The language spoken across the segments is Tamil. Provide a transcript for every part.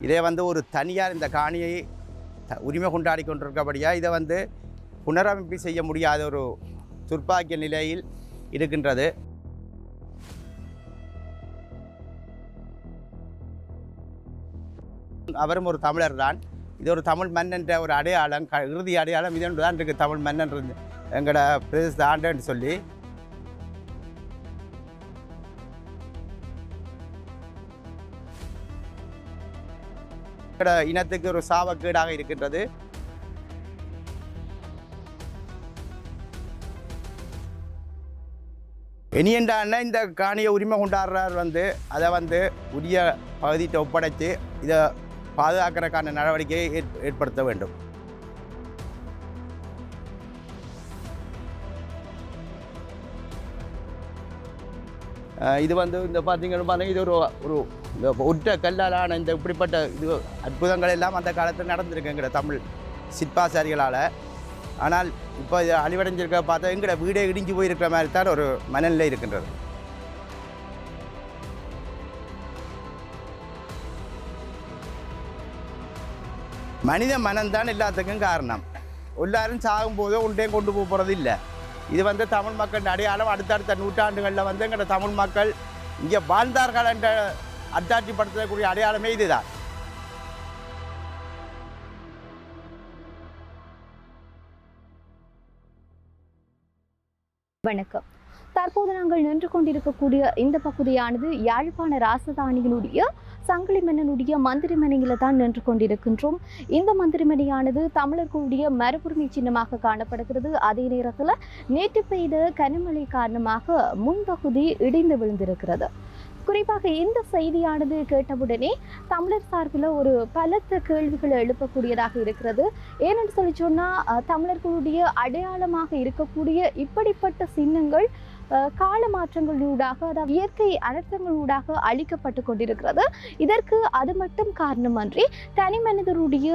இதே வந்து ஒரு தனியார் இந்த காணியை உரிமை கொண்டாடி கொண்டிருக்கபடியாக இதை வந்து புனரமைப்பு செய்ய முடியாத ஒரு துர்ப்பாக்கிய நிலையில் இருக்கின்றது. அவரும் ஒரு தமிழர் தான். இது ஒரு தமிழ் மன்னன்ற ஒரு அடையாளம் இறுதி அடையாளம் இதன்று தான் இருக்குது தமிழ் மண் என்று எங்களோட பிரதேச ஆண்டுன்னு சொல்லி இனத்துக்கு ஒரு சாவக்கேடாக இருக்கின்றது. இனியண்டான இந்த காணியை உரிமை கொண்டாடுறார் வந்து அதை வந்து உரிய பகுதியிட்ட ஒப்படைத்து இதை பாதுகாக்கிறதுக்கான நடவடிக்கையை ஏற்- ஏற்படுத்த வேண்டும். இது வந்து இந்த பார்த்தீங்கன்னு பார்த்தீங்கன்னா இது ஒரு ஒரு இந்த ஒற்ற கல்லாலான இந்த இப்படிப்பட்ட இது அற்புதங்கள் எல்லாம் அந்த காலத்தில் நடந்திருக்குங்கிற தமிழ் சிற்பாசாரிகளால் ஆனால் இப்போ இது அழிவடைஞ்சிருக்க பார்த்தா எங்கட வீடே இடிஞ்சு போயிருக்கிற மாதிரி தான் ஒரு மனநிலை இருக்கின்றது. மனித மனம்தான் எல்லாத்துக்கும் காரணம். எல்லாரும் சாகும்போதோ ஒன்றையும் கொண்டு போக போகிறது இல்லை. இது வந்து தமிழ் மக்கள் அடையாளம். அடுத்தடுத்த நூற்றாண்டுகளில் வந்து எங்களோட தமிழ் மக்கள் இங்கே வாழ்ந்தார்கள் என்ற அத்தாட்சிப்படுத்தக்கூடிய அடையாளமே இதுதான். வணக்கம். தற்போது நாங்கள் நின்று கொண்டிருக்கக்கூடிய இந்த பகுதியானது யாழ்ப்பாண ராசதானியினுடைய சங்கிலிமன்னனுடைய மந்திரிமனையில் மந்திரிமனையில தான் நின்று கொண்டிருக்கின்றோம். இந்த மந்திரிமனையானது தமிழர்களுடைய மரபுரிமை சின்னமாக காணப்படுகிறது. அதே நேரத்தில் நேற்று பெய்த கனமழை காரணமாக முன்பகுதி இடிந்து விழுந்திருக்கிறது. குறிப்பாக இந்த செய்தியானது கேட்டவுடனே தமிழர் சார்பில் ஒரு பலத்த கேள்விகளை எழுப்பக்கூடியதாக இருக்கிறது. ஏனென்று சொல்லி சொன்னால் தமிழர்களுடைய அடையாளமாக இருக்கக்கூடிய இப்படிப்பட்ட சின்னங்கள் கால மாற்றங்களூடாக அதாவது இயற்கை அனர்த்தங்களூடாக அழிக்கப்பட்டு கொண்டிருக்கிறது. இதற்கு அது மட்டும் காரணமன்றி தனி மனிதருடைய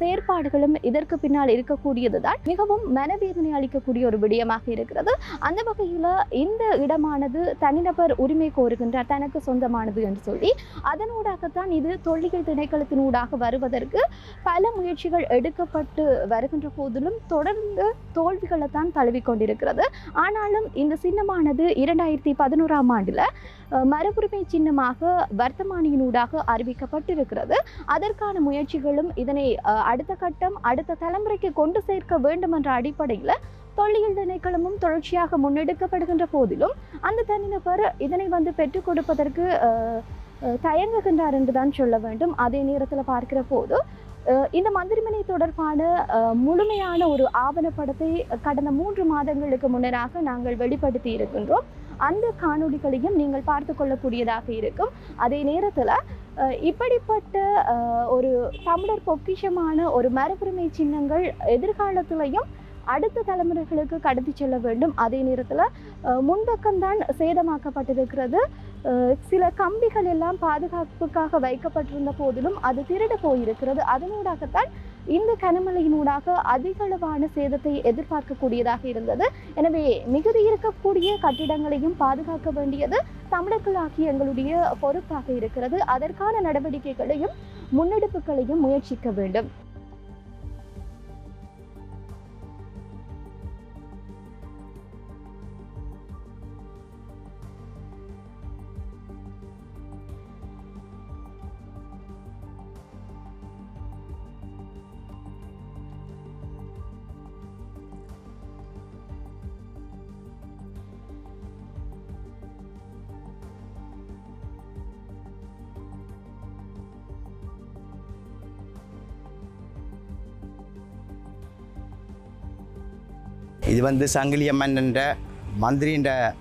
செயற்பாடுகளும் இதற்கு பின்னால் இருக்கக்கூடியது தான் மிகவும் மனவேதனை அளிக்கக்கூடிய ஒரு விடயமாக இருக்கிறது. அந்த வகையில் இந்த இடமானது தனிநபர் உரிமை கோருகின்றார் தனக்கு சொந்தமானது என்று சொல்லி. அதனூடாகத்தான் இது தொல்லியல் திணைக்களத்தினூடாக வருவதற்கு பல முயற்சிகள் எடுக்கப்பட்டு வருகின்ற போதிலும் தொடர்ந்து தோல்விகளை தான் தழுவிக் கொண்டிருக்கிறது. ஆனாலும் இந்த சின்னமானது இரண்டாயிரத்தி பதினோராம் ஆண்டில் மறுபுரிமை மரபுரிமை சின்னமாக வர்த்தமானியினூடாக அறிவிக்கப்பட்டிருக்கிறது. அதற்கான முயற்சிகளும் இதனை அடுத்த கட்டம் அடுத்த தலைமுறைக்கு கொண்டு சேர்க்க வேண்டும் என்ற அடிப்படையில் தொல்லியல் திணைக்களமும் தொடர்ச்சியாக முன்னெடுக்கப்படுகின்ற போதிலும் அந்த தனிநபர் இதனை வந்து பெற்றுக் கொடுப்பதற்கு தயங்குகின்றார் என்றுதான் சொல்ல வேண்டும். அதே நேரத்தில் பார்க்கிற போது இந்த மந்திரிமனை தொடர்பான முழுமையான ஒரு ஆவணப்படத்தை கடந்த மூன்று மாதங்களுக்கு முன்னராக நாங்கள் வெளிப்படுத்தி இருக்கின்றோம். அந்த காணொளிகளையும் நீங்கள் பார்த்து கொள்ளக்கூடியதாக இருக்கும். அதே நேரத்தில் இப்படிப்பட்ட ஒரு தமிழர் பொக்கிஷமான ஒரு மரபுரிமை சின்னங்கள் எதிர்காலத்திலையும் அடுத்த தலைமுறைகளுக்கு கடத்தி செல்ல வேண்டும். அதே நேரத்தில் முன்பக்கம்தான் சேதமாக்கப்பட்டிருக்கிறது. சில கம்பிகள் எல்லாம் பாதுகாப்புக்காக வைக்கப்பட்டிருந்த போதிலும் அது திருட போயிருக்கிறது. அதனூடாகத்தான் இந்த கனமழையினூடாக அதிகளவான சேதத்தை எதிர்பார்க்கக்கூடியதாக இருந்தது. எனவே மிகுதி இருக்கக்கூடிய கட்டிடங்களையும் பாதுகாக்க வேண்டியது தமிழர்களாகிய எங்களுடைய பொறுப்பாக இருக்கிறது. அதற்கான நடவடிக்கைகளையும் முன்னெடுப்புகளையும் முயற்சிக்க வேண்டும். இது வந்து சங்கிலியம்மன் என்ற மந்திரின்ற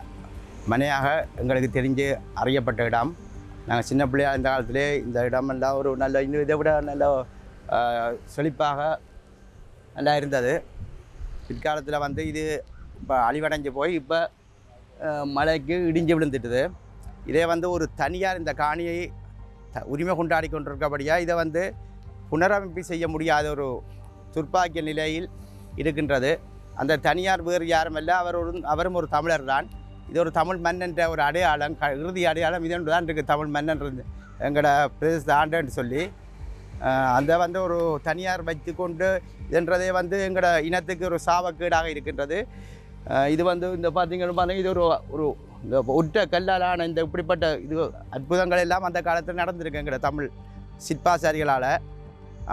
மனையாக எங்களுக்கு தெரிஞ்சு அறியப்பட்ட இடம். நாங்கள் சின்ன பிள்ளையா இந்த காலத்திலே இந்த இடமெல்லாம் ஒரு நல்ல இன்னும் இதை விட நல்ல செழிப்பாக நல்லா இருந்தது. பிற்காலத்தில் வந்து இது இப்போ அழிவடைஞ்சு போய் இப்போ மழைக்கு இடிஞ்சு விழுந்துட்டுது. இதே வந்து ஒரு தனியார் இந்த காணியை த- உரிமை கொண்டாடி கொண்டிருக்கபடியாக இதை வந்து புனரமைப்பு செய்ய முடியாத ஒரு துர்ப்பாக்கிய நிலையில் இருக்கின்றது. அந்த தனியார் வேறு யாருமல்ல அவர் ஒரு அவரும் ஒரு தமிழர் தான். இது ஒரு தமிழ் மன்னன்ற ஒரு அடையாளம் க இறுதி அடையாளம் இதன்று தான் இருக்குது தமிழ் மன்னன் இருந்து எங்களோட பிரதேச ஆண்டுன்னு சொல்லி அந்த வந்து ஒரு தனியார் வைத்து கொண்டு என்றதே வந்து எங்களோட இனத்துக்கு ஒரு சாவக்கேடாக இருக்கின்றது. இது வந்து இந்த பார்த்தீங்கன்னு பார்த்தீங்கன்னா இது ஒரு ஒரு இந்த ஒற்ற கல்லாலான இந்த இப்படிப்பட்ட இது அற்புதங்கள் எல்லாம் அந்த காலத்தில் நடந்திருக்கு எங்களோட தமிழ் சிற்பாசாரிகளால்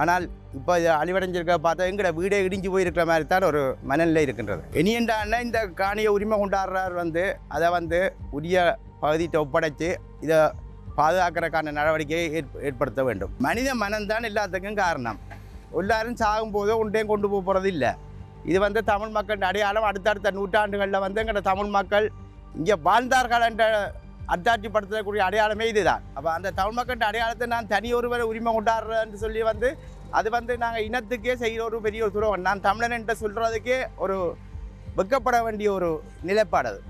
ஆனால் இப்போ இது அழிவடைஞ்சிருக்க பார்த்தா எங்கட வீடே இடிஞ்சு போயிருக்கிற மாதிரி தான் ஒரு மனநிலை இருக்கின்றது. இனியண்டான இந்த காணியை உரிமை கொண்டாடுறார் வந்து அதை வந்து உரிய பகுதியிட்ட ஒப்படைச்சு இதை பாதுகாக்கிறதுக்கான நடவடிக்கையை ஏற்ப ஏற்படுத்த வேண்டும். மனித மனம்தான் எல்லாத்துக்கும் காரணம். எல்லாரும் சாகும்போது ஒன்றையும் கொண்டு போக போகிறது இல்லை. இது வந்து தமிழ் மக்கள் அடையாளம். அடுத்தடுத்த நூற்றாண்டுகளில் வந்து எங்களோட தமிழ் மக்கள் இங்கே வாழ்ந்தார்கள் என்ற அத்தாட்சிப்படுத்தக்கூடிய அடையாளமே இதுதான். அப்போ அந்த தமிழ் மக்கள் அடையாளத்தை நான் தனி ஒருவர் உரிமை கொண்டாடுறேன்னு சொல்லி வந்து அது வந்து நாங்கள் இனத்துக்கே செய்கிற ஒரு பெரிய ஒரு துறவன் நான் தமிழன் என்று சொல்கிறதுக்கே ஒரு வெக்கப்பட வேண்டிய ஒரு நிலைப்பாடு அது.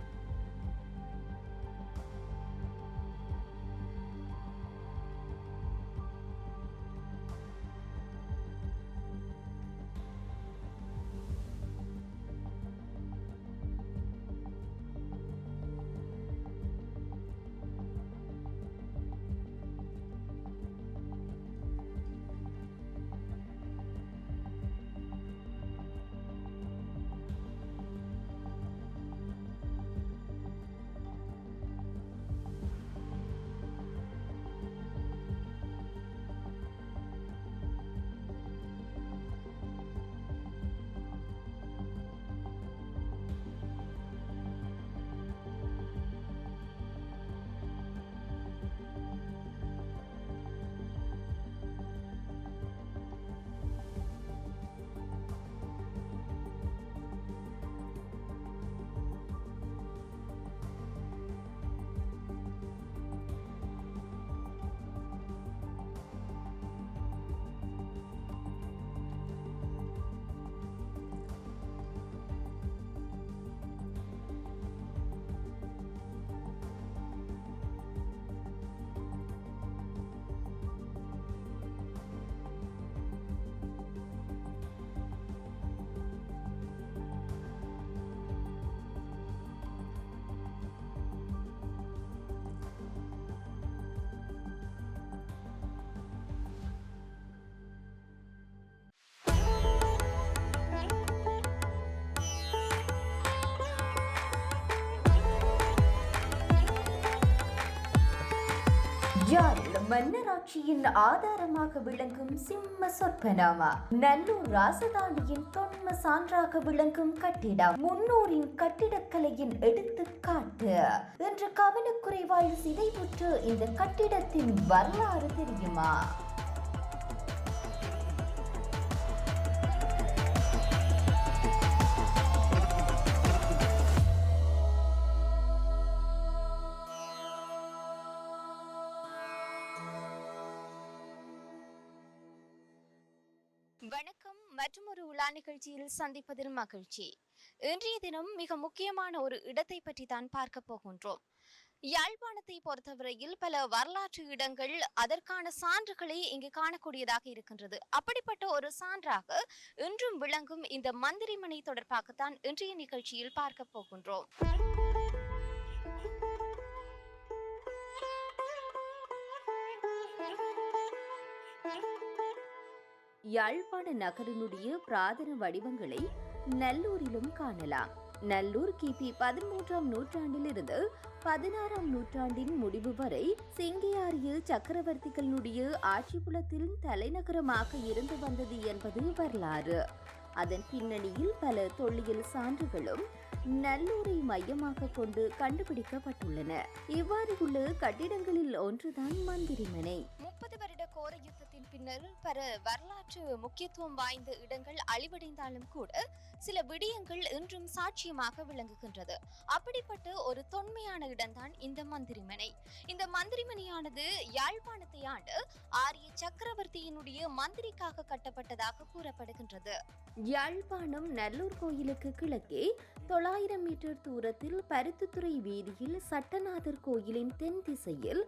மன்னராட்சியின் ஆதாரமாக விளங்கும் சிம்ம சொற்பனாமா நல்லூர் ராசதானியின் தொன்ம சான்றாக விளங்கும் கட்டிடம். முன்னோரின் கட்டிடக்கலையின் எடுத்துக்காட்டு. என்று கவனக்குறைவால் சிதைவுற்று இந்த கட்டிடத்தின் வரலாறு தெரியுமா? கலா நிகழ்ச்சியில் சந்திப்பதில் மகிழ்ச்சி. இன்றைய தினம் மிக முக்கியமான ஒரு இடத்தை பற்றி தான் பார்க்க போகின்றோம். யாழ்ப்பாணத்தை பொறுத்தவரையில் பல வரலாற்று இடங்கள் அதற்கான சான்றுகளை இங்கு காணக்கூடியதாக இருக்கின்றது. அப்படிப்பட்ட ஒரு சான்றாக இன்றும் விளங்கும் இந்த மந்திரிமனை தொடர்பாகத்தான் இன்றைய நிகழ்ச்சியில் பார்க்க போகின்றோம். யாழ்ப்பாண நகரினுடைய பிராதன வடிவங்களை நல்லூரிலும் காணலாம். நல்லூர் கிபி பதிமூன்றாம் நூற்றாண்டிலிருந்து பதினாறாம் நூற்றாண்டின் முடிவு வரை சிங்கியாரிய சக்கரவர்த்திகளுடைய ஆட்சிப்புலத்தின் தலைநகரமாக இருந்து வந்தது என்பது வரலாறு. அதன் பின்னணியில் பல தொல்லியல் சான்றுகளும் நல்லூரை மையமாக கொண்டு கண்டுபிடிக்கப்பட்டுள்ளன. இவ்வாறு உள்ள கட்டிடங்களில் ஒன்றுதான் மந்திரிமனை. முப்பது வருட கோர யுத்தத்தின் பின்னர் பல வரலாற்று முக்கியத்துவம் வாய்ந்த இடங்கள் அழிவடைந்தாலும் கூட சில விடயங்கள் இன்றும் சாட்சியமாக விளங்குகின்றது. அப்படிப்பட்ட ஒரு தொன்மையான இடம்தான் இந்த மந்திரிமனை. இந்த மந்திரிமனையானது யாழ்ப்பாணத்தை ஆண்டு ஆரிய சக்கரவர்த்தியினுடைய மந்திரிக்காக கட்டப்பட்டதாக கூறப்படுகின்றது. யாழ்ப்பாணம் நல்லூர் கோயிலுக்கு கிழக்கே தொள்ளாயிரம் மீட்டர் தூரத்தில் பருத்தித்துறை வீதியில் சட்டநாதர் கோயிலின் தென் திசையில்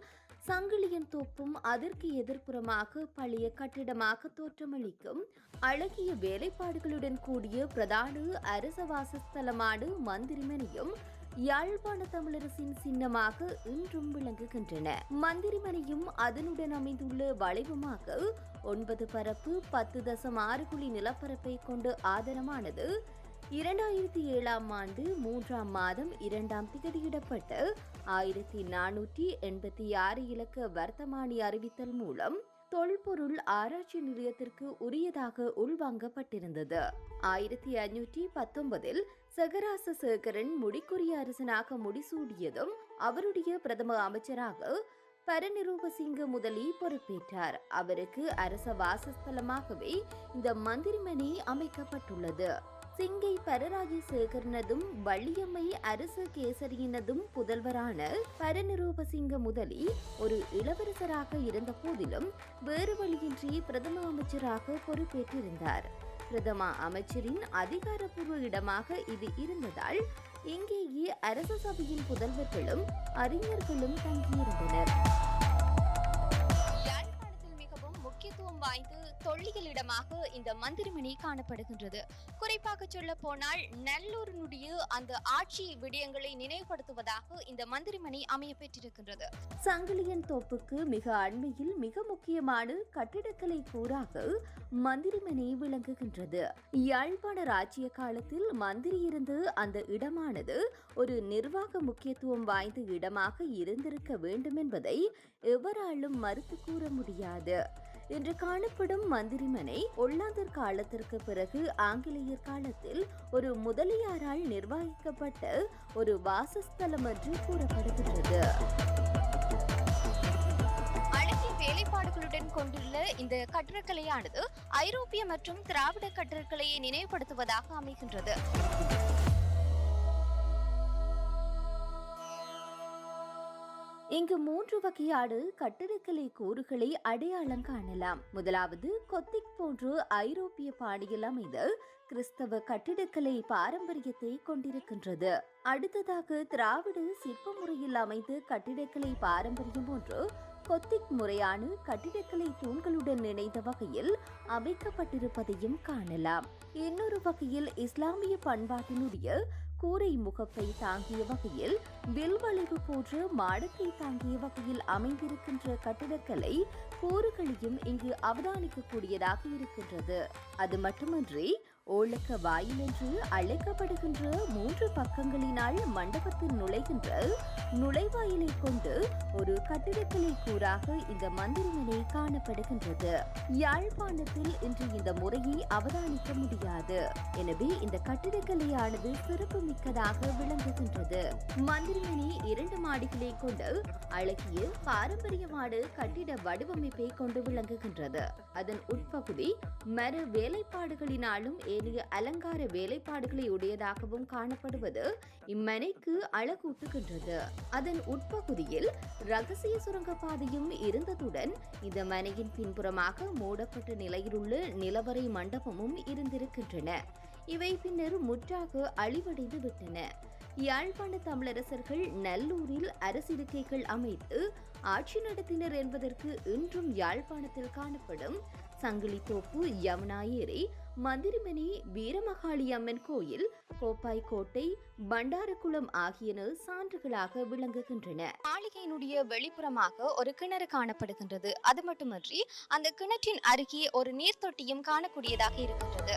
சங்கிலியன் தோப்பும் அதற்கு எதிர்ப்புறமாக பழைய கட்டிடமாக தோற்றமளிக்கும் அழகிய வேலைப்பாடுகளுடன் கூடிய பிரதான அரச வாசஸ்தலமான மந்திரிமனையும் யாழ்ப்பாண தமிழரசின் சின்னமாக இன்றும் விளங்குகின்றன. மந்திரிமனையும் அதனுடன் அமைந்துள்ள வளைவுமாக ஒன்பது பரப்பு பத்து தசம் ஆறு குழி நிலப்பரப்பை கொண்டு ஆதாரமானது. இரண்டாயிரத்தி ஏழாம் ஆண்டு மூன்றாம் மாதம் இரண்டாம் திகதியிடப்பட்ட ஆயிரத்தி நானூற்றி எண்பத்தி ஆறு இலக்க வர்த்தமானி அறிவித்தல் மூலம் தொல்பொருள் ஆராய்ச்சி நிலையத்திற்கு உரியதாக உள்வாங்கப்பட்டிருந்தது. ஆயிரத்தி ஐநூற்றி பத்தொன்பதில் சகராச சேகரன் முடிக்குரிய அரசனாக முடிசூடியதும் அவருடைய பிரதம அமைச்சராக பரநிரூபசிங்க முதலி பொறுப்பேற்றார். அவருக்கு அரச வாசஸ்தலமாகவே இந்த மந்திரிமனை அமைக்கப்பட்டுள்ளது. சிங்கை பரராஜசேகரனதும் வள்ளியம்மை அரச கேசரியினதும் புதல்வரான பரநிரூபசிங்க முதலி ஒரு இளவரசராக இருந்த போதிலும் வேறு வழியின்றி பிரதம அமைச்சராக பொறுப்பேற்றிருந்தார். பிரதம அமைச்சரின் அதிகாரப்பூர்வ இடமாக இது இருந்ததால் இங்கேயே அரச சபையின் புதல்வர்களும் அறிஞர்களும் தங்கியிருந்தனர். யாழ்ப்பாணத்தில் மிகவும் முக்கியத்துவம் வாய்ந்து தொல்லியல் இடமாக இந்த மந்திரிமணி காணப்படுகின்றது. குறிப்பாக சொல்ல போனால் நல்லூரினுடைய அந்த ஆட்சி விடயங்களை நினைவுபடுத்துவதாக இந்த மந்திரிமணி அமைய பெற்றிருக்கின்றது. சங்கிலியன் தோப்புக்கு மிக அண்மையில் மிக முக்கியமான கட்டிடக்கலை கூறாக மந்திரிமனை விளங்குகின்றது. யாழ்ப்பாண ராஜ்ய காலத்தில் மந்திரி இருந்து அந்த இடமானது ஒரு நிர்வாக முக்கியத்துவம் வாய்ந்த இடமாக இருந்திருக்க வேண்டும் என்பதை எவராலும் மறுத்து கூற முடியாது. இன்று காணப்படும் மந்திரிமனை ஒல்லாந்தர் காலத்திற்கு பிறகு ஆங்கிலேயர் காலத்தில் ஒரு முதலியாரால் நிர்வகிக்கப்பட்ட ஒரு வாசஸ்தலம் என்று கூறப்படுகின்றது. வேலைப்பாடுகளுடன் கொண்டுள்ள இந்த கட்டிடக்கலையானது ஐரோப்பிய மற்றும் திராவிட கட்டிடக்கலையை நினைவுபடுத்துவதாக அமைகின்றது. இங்கு மூன்று வகையான கட்டிடக்கலை கூறுகளை அடையாளம் காணலாம். முதலாவது கொத்திக் போன்று ஐரோப்பிய பாணியில் அமைந்த கிறிஸ்தவ கட்டிடக்கலை பாரம்பரியத்தை கொண்டிருக்கின்றது. அடுத்ததாக திராவிட சிற்ப முறையில் அமைந்த கட்டிடக்கலை பாரம்பரியம் ஒன்று கொத்திக் முறையான கட்டிடக்கலை தூண்களுடன் இணைந்த வகையில் அமைக்கப்பட்டிருப்பதையும் காணலாம். இன்னொரு வகையில் இஸ்லாமிய பண்பாட்டினுடைய கூரை முகப்பை தாங்கிய வகையில் வில்வளைவு போன்ற மாடத்தை தாங்கிய வகையில் அமைந்திருக்கின்ற கட்டிடக்கலை கூறுகளையும் இங்கு அவதானிக்கக்கூடியதாக இருக்கின்றது. அது மட்டுமன்றி ஓலக்க வாயில் என்று அழைக்கப்படுகின்ற மூன்று பக்கங்களினால் மண்டபத்தில் நுழைகின்ற நுழைவாயிலை கொண்டு ஒரு கட்டிடக்கலை கூறாக இந்த மந்திரிமனை காணப்படுகின்றது. யாழ்ப்பாணத்தில் இன்று இந்த முறையை அவதானிக்க முடியாது. எனவே இந்த கட்டிடக்கலையானது சிறப்பு மிக்கதாக விளங்குகின்றது. மந்திரிமனை இரண்டு மாடிகளை கொண்டு அழகிய பாரம்பரியமான கட்டிட வடிவமைப்பை கொண்டு விளங்குகின்றது. அதன் உட்பகுதி மர வேலைப்பாடுகளினாலும் ஏ ஏனைய அலங்கார வேலைப்பாடுகளை உடையதாகவும் காணப்படுவது இம்மனைக்கு அழகூட்டுகின்றது. அதன் உட்பகுதியில் ரகசிய சுரங்கப்பாதையும் இருந்ததுடன் இந்த மனையின் பின்புறமாக மூடப்பட்ட நிலையிலுள்ள நிலவரை மண்டபமும் இருந்திருக்கின்றன. இவை பின்னர் முற்றாக அழிவடைந்து விட்டன. யாழ்ப்பாண தமிழரசர்கள் நல்லூரில் அரசிருக்கைகள் அமைத்து ஆட்சி நடத்தினர் என்பதற்கு இன்றும் யாழ்ப்பாணத்தில் காணப்படும் சங்கிலித்தோப்பு யமுனாயேரி மந்திரிமணி வீரமகாளி அம்மன் கோயில் கோப்பாய் கோட்டை பண்டாரக்குளம் ஆகியன சான்றுகளாக விளங்குகின்றன. மாளிகையினுடைய வெளிப்புறமாக ஒரு கிணறு காணப்படுகின்றது. அது மட்டுமன்றி அந்த கிணற்றின் அருகே ஒரு நீர்த்தொட்டியும் காணக்கூடியதாக இருக்கின்றது.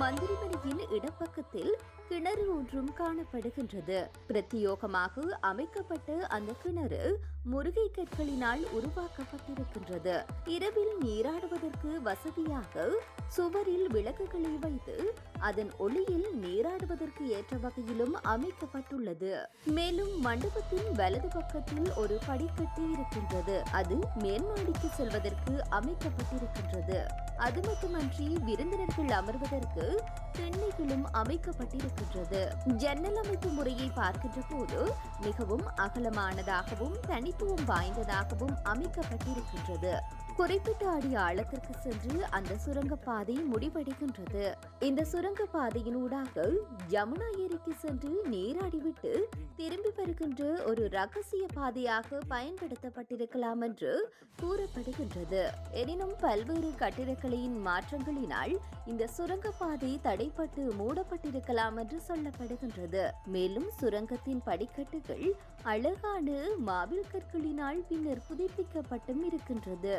மந்திரிமணியின் இடப்பக்கத்தில் கிணறு ஒன்றும் காணப்படுகின்றது. பிரத்தியோகமாக அமைக்கப்பட்ட அந்த கிணறு முருகை கற்களினால் உருவாக்கப்பட்டிருக்கின்றது. இரவில் நீராடுவதற்கு வசதியாக சுவரில் விளக்குகளை வைத்து அதன் ஒளியில் நீராடுவதற்கு ஏற்ற வகையிலும் அமைக்கப்பட்டுள்ளது. மேலும் மண்டபத்தின் வலது பக்கத்தில் ஒரு படிக்கட்டு இருக்கின்றது. அது மேல்மாடிக்கு செல்வதற்கு அமைக்கப்பட்டிருக்கின்றது. அது மட்டுமன்றி விருந்தினர்கள் அமர்வதற்கு திண்ணைகளும் அமைக்கப்பட்டிருக்கின்றது. ஜன்னல் அமைப்பு முறையை பார்க்கின்ற போது மிகவும் அகலமானதாகவும் தனித்துவம் வாய்ந்ததாகவும் அமைக்கப்பட்டிருக்கின்றது. குறிப்பிட்ட அடி ஆழத்திற்கு சென்று அந்த சுரங்கப்பாதை முடிவடைகின்றது. இந்த சுரங்கப்பாதையினூடாக யமுனா ஏரிக்கு சென்று நீராடிவிட்டு திரும்பி வருகின்ற ஒரு ரகசிய பாதையாக பயன்படுத்தப்பட்டிருக்கலாம் என்று கூறப்படுகின்றது. எனினும் பல்வேறு கட்டிடக்கலையின் மாற்றங்களினால் இந்த சுரங்கப்பாதை தடைப்பட்டு மூடப்பட்டிருக்கலாம் என்று சொல்லப்படுகின்றது. மேலும் சுரங்கத்தின் படிக்கட்டுகள் அழகான மாவில் கற்களினால் பின்னர் புதுப்பிக்கப்பட்டும் இருக்கின்றது.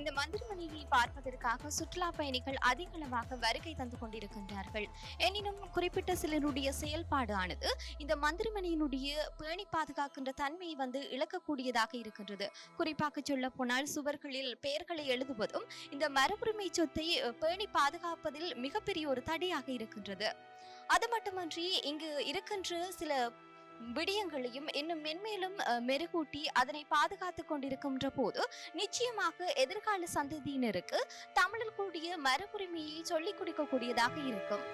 இந்த மந்திரமணியை பார்ப்பதற்காக சுற்றுலா பயணிகள் அதிக அளவாக வருகை தந்து கொண்டிருக்கின்றார்கள். எனினும் குறிப்பிட்ட சிலருடைய செயல்பாடு ஆனது இந்த மந்திரமணியினுடைய பேணி பாதுகாக்கின்ற தன்மையை வந்து இழக்கக்கூடியதாக இருக்கின்றது. குறிப்பாக சொல்ல போனால் சுவர்களில் பெயர்களை எழுதுவதும் இந்த மரபுரிமை சொத்தை பேணி பாதுகாப்பதில் மிகப்பெரிய ஒரு தடையாக இருக்கின்றது. அது மட்டுமன்றி இங்கு இருக்கின்ற சில விடயங்களையும் இன்னும் மென்மேலும் அஹ், மெருகூட்டி அதனை பாதுகாத்து கொண்டிருக்கின்ற போது நிச்சயமாக எதிர்கால சந்ததியினருக்கு தமிழில் கூடிய மரபுரிமையை சொல்லிக் கொடுக்கக்கூடியதாக இருக்கும்.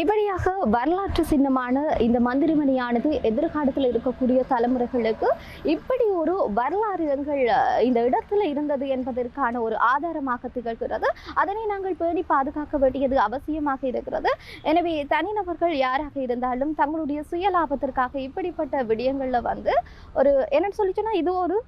இப்படியாக வரலாற்று சின்னமான இந்த மந்திரிமணியானது எதிர்காலத்தில் இருக்கக்கூடிய தலைமுறைகளுக்கு இப்படி ஒரு வரலாறு எங்கள் இந்த இடத்துல இருந்தது என்பதற்கான ஒரு ஆதாரமாக திகழ்கிறது. அதனை நாங்கள் பேணி பாதுகாக்க வேண்டியது அவசியமாக இருக்கிறது. எனவே தனிநபர்கள் யாராக இருந்தாலும் தங்களுடைய சுய லாபத்திற்காக இப்படிப்பட்ட விடயங்களில் வந்து ஒரு என்னன்னு சொல்லிச்சோன்னா இது ஒரு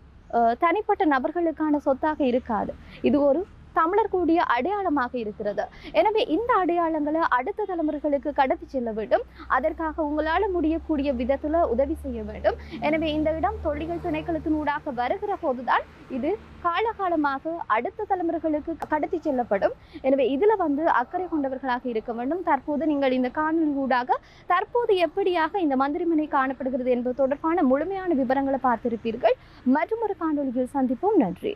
தனிப்பட்ட நபர்களுக்கான சொத்தாக இருக்காது. இது ஒரு தமிழர்களுடைய அடையாளமாக இருக்கிறது. எனவே இந்த அடையாளங்களை அடுத்த தலைமுறைகளுக்கு கடத்தி செல்ல வேண்டும். அதற்காக உங்களால் முடியக்கூடிய விதத்தில் உதவி செய்ய வேண்டும். எனவே இந்த இடம் தொல்லியல் திணைக்களத்தினூடாக வருகிற போதுதான் இது காலகாலமாக அடுத்த தலைமுறைகளுக்கு கடத்தி செல்லப்படும். எனவே இதில் வந்து அக்கறை கொண்டவர்களாக இருக்க வேண்டும். தற்போது நீங்கள் இந்த காணொலியூடாக தற்போது எப்படியாக இந்த மந்திரிமனை காணப்படுகிறது என்பது தொடர்பான முழுமையான விவரங்களை பார்த்திருப்பீர்கள். மற்றும் ஒரு காணொலியில் சந்திப்போம். நன்றி.